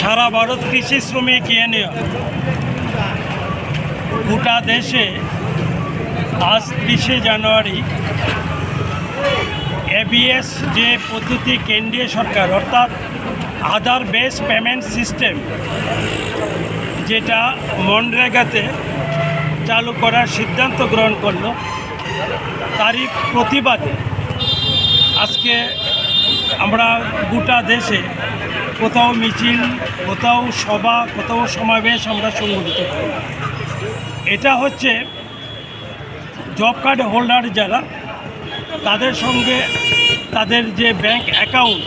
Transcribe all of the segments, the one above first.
সারা ভারত কৃষি শ্রমিক ইউনিয়ন। গোটা দেশে আজ ত্রিশে জানুয়ারি এবিএস যে পদ্ধতি কেন্দ্রীয় সরকার, অর্থাৎ আধার বেস পেমেন্ট সিস্টেম, যেটা মনরেগাতে চালু করার সিদ্ধান্ত গ্রহণ করল, তারই প্রতিবাদে আজকে আমরা গোটা দেশে কোথাও মিছিল, কোথাও সভা, কোথাও সমাবেশ আমরা সংগঠিত করি এটা হচ্ছে জব কার্ড হোল্ডার যারা, তাদের সঙ্গে তাদের যে ব্যাংক অ্যাকাউন্ট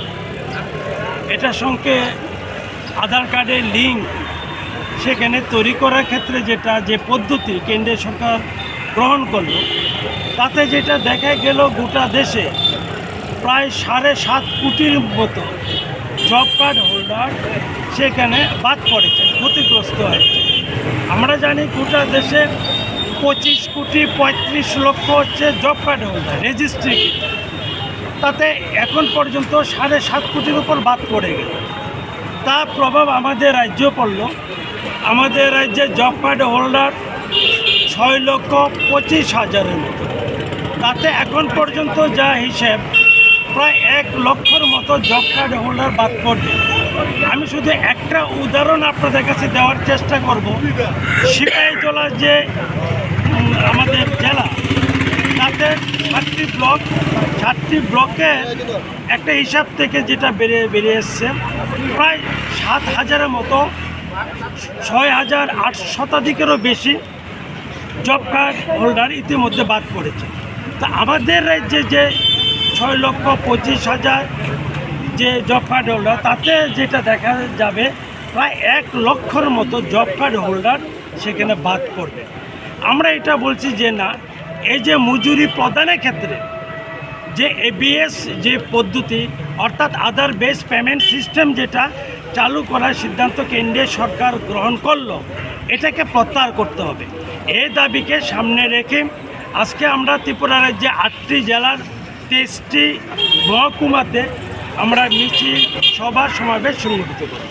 এটার সঙ্গে আধার কার্ডের লিঙ্ক সেখানে তৈরি করার ক্ষেত্রে যেটা, যে পদ্ধতি কেন্দ্রীয় সরকার গ্রহণ করল, তাতে যেটা দেখা গেল গোটা দেশে প্রায় সাড়ে সাত কোটির মতো জব কার্ড হোল্ডার সেখানে বাদ পড়েছে, ক্ষতিগ্রস্ত হয়েছে। আমরা জানি গোটা দেশে পঁচিশ কোটি পঁয়ত্রিশ লক্ষ হচ্ছে জব কার্ড হোল্ডার রেজিস্ট্রি তাতে এখন পর্যন্ত সাড়ে সাত কোটির উপর বাদ পড়ে গেল তার প্রভাব আমাদের রাজ্য পড়ল। আমাদের রাজ্যে জব কার্ড হোল্ডার ছয় লক্ষ পঁচিশ হাজারের মতো। তাতে এখন পর্যন্ত যা হিসেব প্রায় এক লক্ষর মতো জব কার্ড হোল্ডার বাদ পড়বে। আমি শুধু একটা উদাহরণ আপনাদের কাছে দেওয়ার চেষ্টা করব। সিপাহীজলা যে আমাদের জেলা, তাতে সাতটি ব্লক সাতটি ব্লকে একটা হিসাব থেকে যেটা বেরিয়ে বেরিয়ে এসছে, প্রায় সাত হাজারের মতো, ছয় হাজার আট শতাধিকেরও বেশি জব কার্ড হোল্ডার ইতিমধ্যে বাদ পড়েছে। তা আমাদের রাজ্যে যে ছয় লক্ষ পঁচিশ হাজার যে জব কার্ড হোল্ডার তাতে যেটা দেখা যাবে, প্রায় এক লক্ষর মতো জব কার্ড হোল্ডার সেখানে বাদ পড়বে। আমরা এটা বলছি যে না, এই যে মজুরি প্রদানের ক্ষেত্রে যে এবিএস যে পদ্ধতি, অর্থাৎ আদার বেস পেমেন্ট সিস্টেম যেটা চালু করার সিদ্ধান্ত কেন্দ্রীয় সরকার গ্রহণ করল, এটাকে প্রত্যাহার করতে হবে। এই দাবিকে সামনে রেখে আজকে আমরা ত্রিপুরা রাজ্যে আটটি জেলার তেইশটি মহকুমাতে আমরা মিছিল সভা সমাবেশ সংগঠিত করি।